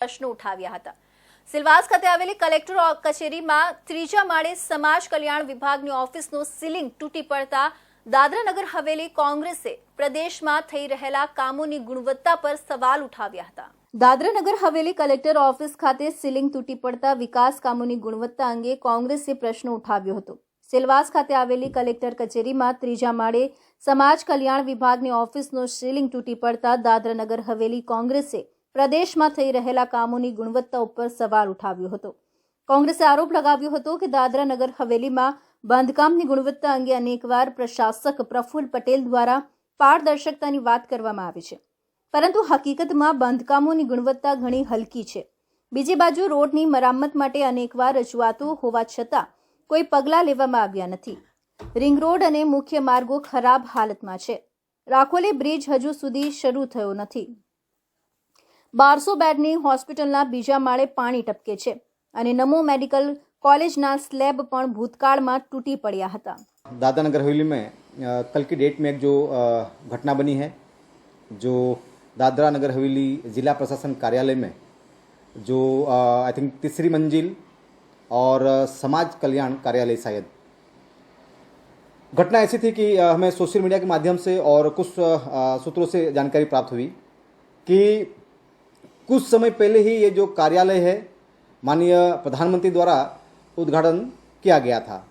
પ્રશ્નો ઉઠાવ્યા હતા. સિલવાસ ખાતે આવેલી કલેક્ટર કચેરીમાં ત્રીજા માળે સમાજ કલ્યાણ વિભાગની ઓફિસનું સીલિંગ તૂટી પડતા દાદરાનગર હવેલી કોંગ્રેસે પ્રદેશમાં થઈ રહેલા કામોની ગુણવત્તા પર સવાલ ઉઠાવ્યા હતા. દાદરાનગર હવેલી કલેક્ટર ઓફિસ ખાતે સીલિંગ તૂટી પડતા વિકાસ કામોની ગુણવત્તા અંગે કોંગ્રેસે પ્રશ્ન ઉઠાવ્યો હતો. સેલવાસ ખાતે આવેલી કલેક્ટર કચેરીમાં ત્રીજા માળે સમાજ કલ્યાણ વિભાગની ઓફિસનો સીલિંગ તૂટી પડતા દાદરાનગર હવેલી કોંગ્રેસે પ્રદેશમાં થઈ રહેલા કામોની ગુણવત્તા ઉપર સવાલ ઉઠાવ્યો હતો. કોંગ્રેસે આરોપ લગાવ્યો હતો કે દાદરા નગર હવેલીમાં બાંધકામની ગુણવત્તા અંગે અનેકવાર પ્રશાસક પ્રફુલ્લ પટેલ દ્વારા પારદર્શકતાની વાત કરવામાં આવી છે. પરંતુ હકીકતમાં બાંધકામોની ગુણવત્તા ઘણી હલકી છે. બીજી બાજુ રોડની મરામત માટે અનેકવાર રજૂઆતો હોવા છતાં કોઈ પગલાં લેવામાં આવ્યા નથી. રિંગ રોડ અને મુખ્ય માર્ગો ખરાબ હાલતમાં છે. રાખોલી બ્રિજ હજુ સુધી શરૂ થયો નથી. બારસો બેડની હોસ્પિટલના બીજા માળે પાણી ટપકે છે અને નમો મેડિકલ કોલેજના સ્લેબ પણ ભૂતકાળમાં તૂટી પડ્યા હતા दादरा नगर हवेली में अ, कल की डेट में एक जो अ, घटना बनी है जो दादरा नगर हवेली ज़िला प्रशासन कार्यालय में जो आई थिंक तीसरी मंजिल और अ, समाज कल्याण कार्यालय शायद घटना ऐसी थी कि अ, हमें सोशल मीडिया के माध्यम से और कुछ अ, सूत्रों से जानकारी प्राप्त हुई कि कुछ समय पहले ही ये जो कार्यालय है माननीय प्रधानमंत्री द्वारा उद्घाटन किया गया था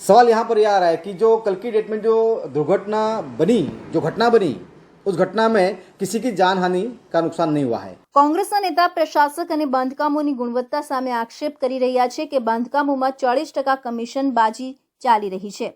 सवाल यहाँ पर यह आ रहा है कि जो कल की डेट में जो दुर्घटना बनी जो घटना बनी उस घटना में किसी की जान हानि का नुकसान नहीं हुआ है કોંગ્રેસના નેતા પ્રશાસક અને બાંધકામોની ગુણવત્તા સામે આક્ષેપ કરી રહ્યા છે કે બાંધકામોમાં ચાળીસ ટકા કમિશન બાજી ચાલી રહી છે